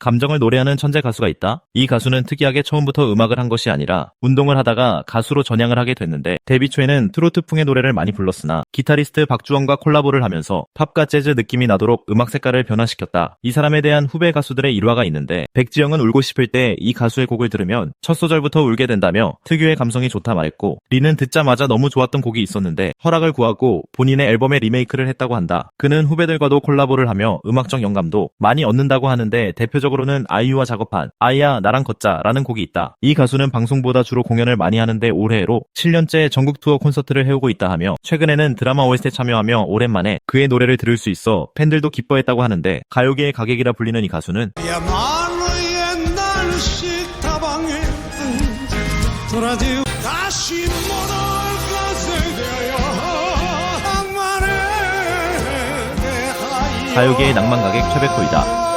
감정을 노래하는 천재 가수가 있다. 이 가수는 특이하게 처음부터 음악을 한 것이 아니라 운동을 하다가 가수로 전향을 하게 됐는데 데뷔 초에는 트로트풍의 노래를 많이 불렀으나 기타리스트 박주원과 콜라보를 하면서 팝과 재즈 느낌이 나도록 음악 색깔을 변화시켰다. 이 사람에 대한 후배 가수들의 일화가 있는데 백지영은 울고 싶을 때 이 가수의 곡을 들으면 첫 소절부터 울게 된다며 특유의 감성이 좋다 말했고 리는 듣자마자 너무 좋았던 곡이 있었는데 허락을 구하고 본인의 앨범에 리메이크를 했다고 한다. 그는 후배들과도 콜라보를 하며 음악적 영감도 많이 얻는다고 하는데 대표적 으로는 아이유와 작업한 아이야 나랑 걷자라는 곡이 있다. 이 가수는 방송보다 주로 공연을 많이 하는데 올해로 7년째 전국 투어 콘서트를 해오고 있다 하며 최근에는 드라마 OST에 참여하며 오랜만에 그의 노래를 들을 수 있어 팬들도 기뻐했다고 하는데 가요계의 가객이라 불리는 이 가수는 가요계의 낭만 가객 최백호이다.